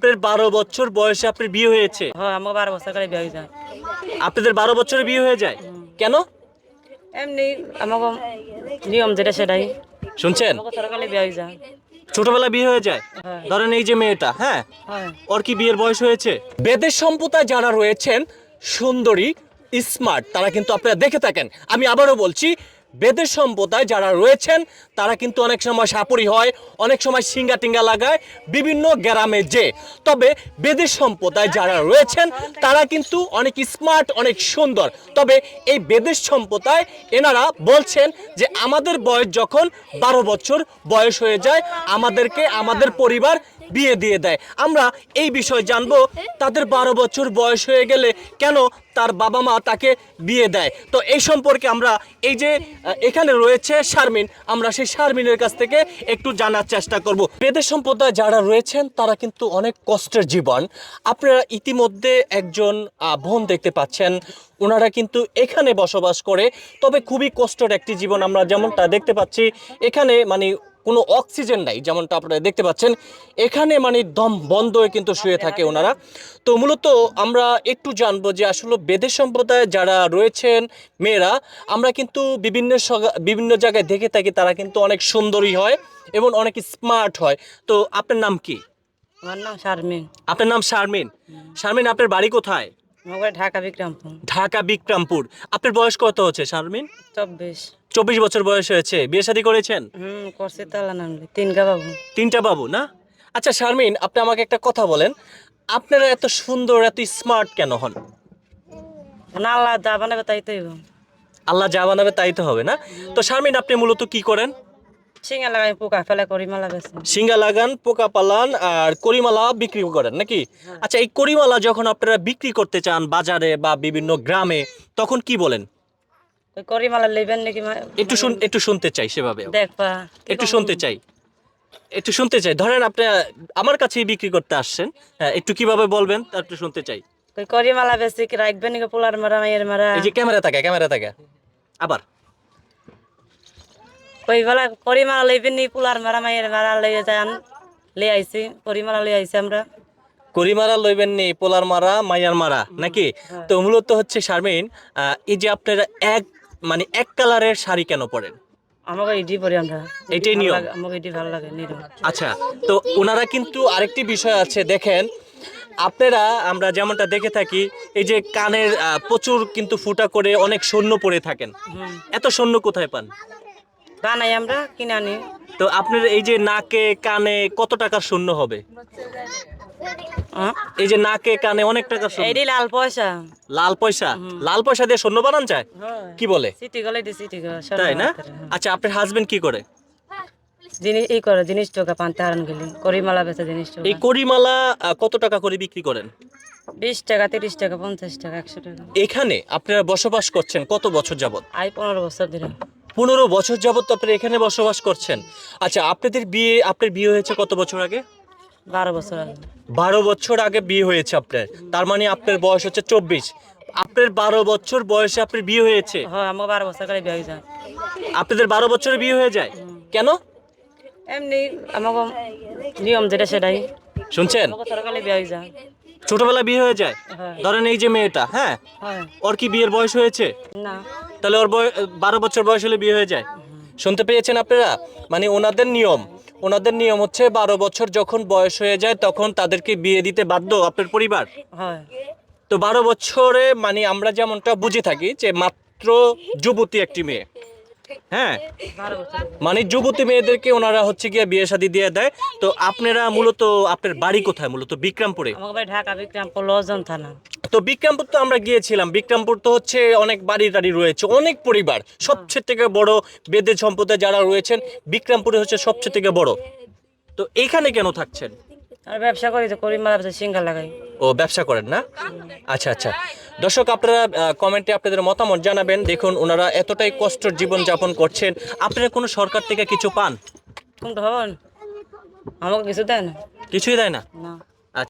আপনার বারো বছর বয়সে আপনার বিয়ে হয়েছে? হ্যাঁ আমার বারো বছর করে বিয়ে হয়ে যায় আপনাদের বারো বছরে বিয়ে হয়ে যায়? কেন? এমনি আমাকে নিয়ম যেটা সেটাই। শুনছেন? সরকারে বিয়ে হয়ে যায় ছোটবেলা বিয়ে হয়ে যায়? হ্যাঁ। ধরেন এই যে মেয়েটা হ্যাঁ? হ্যাঁ। ওর কি বিয়ের বয়স হয়েছে? বেদের সম্প্রদায় যারা রয়েছেন সুন্দরী স্মার্ট তারা কিন্তু আপনারা দেখে থাকেন। আমি আবারও বলছি বেদের সম্প্রদায় যারা রয়েছেন, তারা কিন্তু অনেক সময় সাপুরি হয়, অনেক সময় সিঙ্গা টিঙ্গা লাগায়, বিভিন্ন গ্রামে যে। তবে বেদের সম্প্রদায় যারা রয়েছেন, তারা কিন্তু অনেক স্মার্ট অনেক সুন্দর। তবে এই বেদের সম্প্রদায়, এনারা বলছেন যে আমাদের বয়স যখন বারো বছর বয়স হয়ে যায়, আমাদেরকে, আমাদের পরিবার বিয়ে দিয়ে দেয়। আমরা এই বিষয় জানব, তাদের বারো বছর বয়স হয়ে গেলে কেন তার বাবা মা তাকে বিয়ে দেয়। তো এই সম্পর্কে আমরা এই যে এখানে রয়েছে শারমিন, আমরা সেই শারমিনের কাছ থেকে একটু জানার চেষ্টা করব। বেদের সম্প্রদায় যারা রয়েছেন, তারা কিন্তু অনেক কষ্টের জীবন। আপনারা ইতিমধ্যে একজন বোন দেখতে পাচ্ছেন। ওনারা কিন্তু এখানে বসবাস করে, তবে খুবই কষ্টের একটি জীবন আমরা যেমনটা দেখতে পাচ্ছি। এখানে মানে কোনো অক্সিজেন নাই যেমনটা আপনারা দেখতে পাচ্ছেন। এখানে মানে দম বন্ধ হয়ে কিন্তু শুয়ে থাকে ওনারা। তো মূলত আমরা একটু জানব যে আসলে বেদের সম্প্রদায়ে যারা রয়েছেন মেয়েরা আমরা কিন্তু বিভিন্ন বিভিন্ন জায়গায় দেখে থাকি তারা কিন্তু অনেক সুন্দরী হয় এবং অনেক স্মার্ট হয়। তো আপনার নাম কি? আমার নাম শারমিন। আপনার নাম শারমিন। শারমিন আপনার বাড়ি কোথায়? ঢাকা বিক্রমপুর। ঢাকা বিক্রমপুর। আপনার বয়স কত হচ্ছে শারমিন? চব্বিশ। চব্বিশ বছর বয়স হয়েছে। বিয়ে শাদী করেছেন? হুম করছি তালা নামলি তিন বাবু। তিনটা বাবু না? আচ্ছা শারমিন আপনি আমাকে একটা কথা বলেন। আপনারা এত সুন্দর এত স্মার্ট কেন হন? আল্লাহ যা বানাবে তাই তো আল্লাহ যা বানাবে তাই তো হবে না? তো শারমিন আপনি মূলত কি করেন? সিঙ্গা লাগাই পোকা ফেলে করি মালা বেছে। সিঙ্গা লাগান পোকা পালান আর করিমালা বিক্রি করেন নাকি? আচ্ছা এই করিমালা যখন আপনারা বিক্রি করতে চান বাজারে বা বিভিন্ন গ্রামে তখন কি বলেন? ওই করি নাকি একটু শুন একটু শুনতে চাই সেভাবে। দেখবা একটু শুনতে চাই। একটু শুনতে চাই। ধরেন আপনি আমার কাছেই বিক্রি করতে আসছেন। হ্যাঁ, একটু কীভাবে বলবেন? তা একটু শুনতে চাই। ওই করি বেশি কি রাখবেন পোলার মারা মাইয়ের মারা? এই যে ক্যামেরা থাকে ক্যামেরা থাকে। আবার। ওই বেলা করি মালা লইবেন নি পোলার মারা মাইয়ের মারা লইয়ে যান লই আইছি করি মালা লই আইছি আমরা। করিমারা লইবেন নি পোলার মারা মায়ার মারা নাকি? তো মূলত হচ্ছে শারমিন এই যে আপনারা এক মানে এক কালারের শাড়ি কেন পরেন? আমাকে ইডি পরি আমরা। এটাই নিয়ম? আমাকে ইডি ভালো লাগে আচ্ছা তো ওনারা কিন্তু আরেকটি বিষয় আছে দেখেন আপনারা আমরা যেমনটা দেখে থাকি এই যে কানের প্রচুর কিন্তু ফুটা করে অনেক সৈন্য পরে থাকেন। এত সৈন্য কোথায় পান? বানাই আমরা কিনে আনি। তো আপনার এই যে নাকে কানে কত টাকার শূন্য হবে? এই যে নাকে কানে অনেক টাকা শূন্য। এইডি লাল পয়সা। লাল পয়সা? লাল পয়সা দিয়ে সৈন্য বানান যায়? কি বলে? সিটি গলে দি সিটি তাই না? আচ্ছা আপনার হাজবেন্ড কি করে? জিনিস এই করে জিনিস টাকা পান্তে হারান গেলি। করিমালা বেচে জিনিস টাকা। এই করিমালা কত টাকা করে বিক্রি করেন? বিশ টাকা তিরিশ টাকা পঞ্চাশ টাকা একশো টাকা। এখানে আপনারা বসবাস করছেন কত বছর যাবত আই পনেরো বছর ধরে। পনেরো বছর যাবত তো আপনারা এখানে বসবাস করছেন। আচ্ছা আপনাদের বিয়ে আপনার বিয়ে হয়েছে কত বছর আগে? বারো বছর আগে। বারো বছর আগে বিয়ে হয়েছে আপনার। তার মানে আপনার বয়স হচ্ছে চব্বিশ। আপনার বারো বছর বয়সে আপনার বিয়ে হয়েছে? হয় আমার বারো বছর করে বিয়ে হয়ে যায় আপনাদের বারো বছরে বিয়ে হয়ে যায়? কেন? এমনি আমাকে নিয়ম যেটা সেটাই। শুনছেন? বিয়ে হয়ে যায় ছোটবেলা বিয়ে হয়ে যায়? হ্যাঁ। ধরেন এই যে মেয়েটা হ্যাঁ? হয়। ওর কি বিয়ের বয়স হয়েছে? না। তাহলে ওর বারো বছর বয়স হলে বিয়ে হয়ে যায়? শুনতে পেয়েছেন আপনারা? মানে ওনাদের নিয়ম। ওনাদের নিয়ম হচ্ছে বারো বছর যখন বয়স হয়ে যায় তখন তাদেরকে বিয়ে দিতে বাধ্য আপনার পরিবার? তো বারো বছরে মানে আমরা যেমনটা বুঝে থাকি যে মাত্র যুবতী একটি মেয়ে। হ্যাঁ। মানে যুবতী মেয়েদেরকে ওনারা হচ্ছে গিয়ে বিয়ে শাদী দিয়ে দেয়। তো আপনারা মূলত আপনার বাড়ি কোথায়? মূলত বিক্রমপুরে? ঢাকা বিক্রমপুর লজন থানা। তো বিক্রমপুর তো আমরা গিয়েছিলাম। বিক্রমপুর তো হচ্ছে অনেক বাড়ি টাড়ি রয়েছে অনেক পরিবার। সবচেয়ে থেকে বড় বেদের সম্প্রদায় যারা রয়েছেন বিক্রমপুরে হচ্ছে সবচেয়ে থেকে বড়। তো এখানে কেন থাকছেন? আর ব্যবসা করি তো করিমালা বেচে সিঙ্গা লাগাই। ও ব্যবসা করেন না? আচ্ছা আচ্ছা। দর্শক আপনারা কমেন্টে আপনাদের মতামত জানাবেন। দেখুন ওনারা এতটাই কষ্টর জীবন যাপন করছেন। আপনারা কোনো সরকার থেকে কিছু পান? আমাকে কিছু দেয় না। কিছুই দেয় না? না।